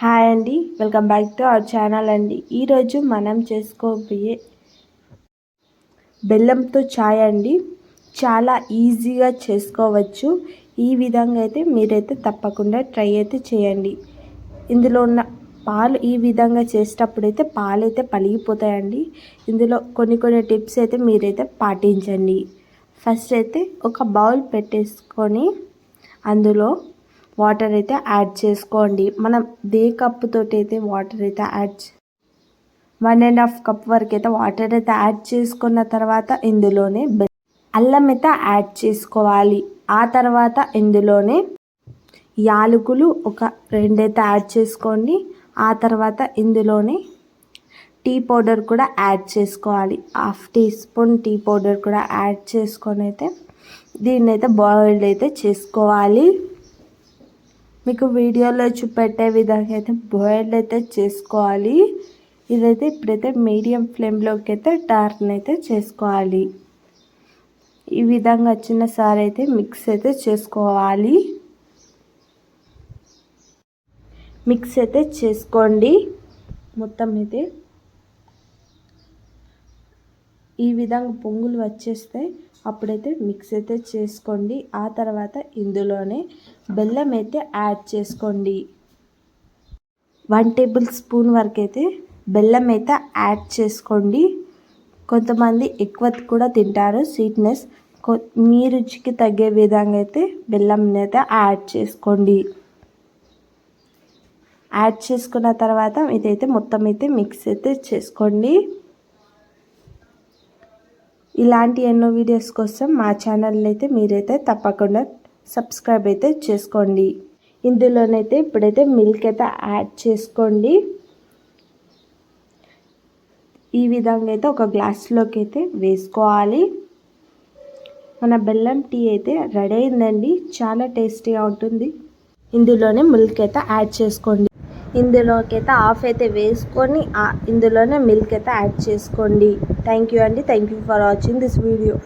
Hi అండి welcome back to our channel అండి. ఈరోజు మనం చేసుకోబోయే బెల్లంతో ఛాయ్ అండి. చాలా ఈజీగా చేసుకోవచ్చు. ఈ విధంగా అయితే మీరైతే తప్పకుండా ట్రై అయితే చేయండి. ఇందులో ఉన్న పాలు ఈ విధంగా చేసేటప్పుడు అయితే పాలు అయితే పలిగిపోతాయండి. ఇందులో కొన్ని కొన్ని టిప్స్ అయితే మీరైతే పాటించండి. ఫస్ట్ అయితే ఒక బౌల్ పెట్టేసుకొని అందులో వాటర్ అయితే యాడ్ చేసుకోండి. మనం దే కప్పుతోటి అయితే వాటర్ అయితే add one and half cup వరకు అయితే వాటర్ అయితే యాడ్ చేసుకున్న తర్వాత ఇందులోనే అల్లం అయితే యాడ్ చేసుకోవాలి. ఆ తర్వాత ఇందులోనే యాలకులు ఒక రెండైతే యాడ్ చేసుకోండి. ఆ తర్వాత ఇందులోనే టీ పౌడర్ కూడా యాడ్ చేసుకోవాలి. Half teaspoon tea powder కూడా యాడ్ చేసుకొని అయితే దీన్ని అయితే బాయిల్డ్ అయితే చేసుకోవాలి. మీకు వీడియోలో చూపెట్టే విధంగా అయితే బాయిల్డ్ అయితే చేసుకోవాలి. ఇదైతే ఇప్పుడైతే మీడియం ఫ్లేమ్లోకి అయితే టార్న్ అయితే చేసుకోవాలి. ఈ విధంగా వచ్చిన సార్ అయితే మిక్స్ అయితే చేసుకోవాలి. మిక్స్ అయితే చేసుకోండి. మొత్తం అయితే ఈ విధంగా పొంగులు వచ్చేస్తాయి. అప్పుడైతే మిక్స్ అయితే చేసుకోండి. ఆ తర్వాత ఇందులోనే బెల్లం అయితే యాడ్ చేసుకోండి. వన్ టేబుల్ స్పూన్ వరకు అయితే బెల్లం అయితే యాడ్ చేసుకోండి. కొంతమంది ఎక్కువ కూడా తింటారు స్వీట్నెస్ మీ రుచికి తగ్గే విధంగా అయితే బెల్లం అయితే యాడ్ చేసుకోండి. యాడ్ చేసుకున్న తర్వాత ఇదైతే మొత్తం అయితే మిక్స్ అయితే చేసుకోండి. ఇలాంటి ఎన్నో వీడియోస్ కోసం మా ఛానల్ అయితే మీరైతే తప్పకుండా సబ్స్క్రైబ్ అయితే చేసుకోండి. ఇందులోనైతే ఇప్పుడైతే మిల్క్ అయితే యాడ్ చేసుకోండి. ఈ విధంగా అయితే ఒక గ్లాస్లోకి అయితే వేసుకోవాలి. మన బెల్లం టీ అయితే రెడీ అయిందండి. చాలా టేస్టీగా ఉంటుంది. ఇందులోనే మిల్క్ అయితే యాడ్ చేసుకోండి. ఇందులోకైతే ఆఫ్ హాఫ్ అయితే వేసుకొని ఇందులోనే మిల్క్ అయితే యాడ్ చేసుకోండి. థ్యాంక్ యూ అండి. Thank you for watching this video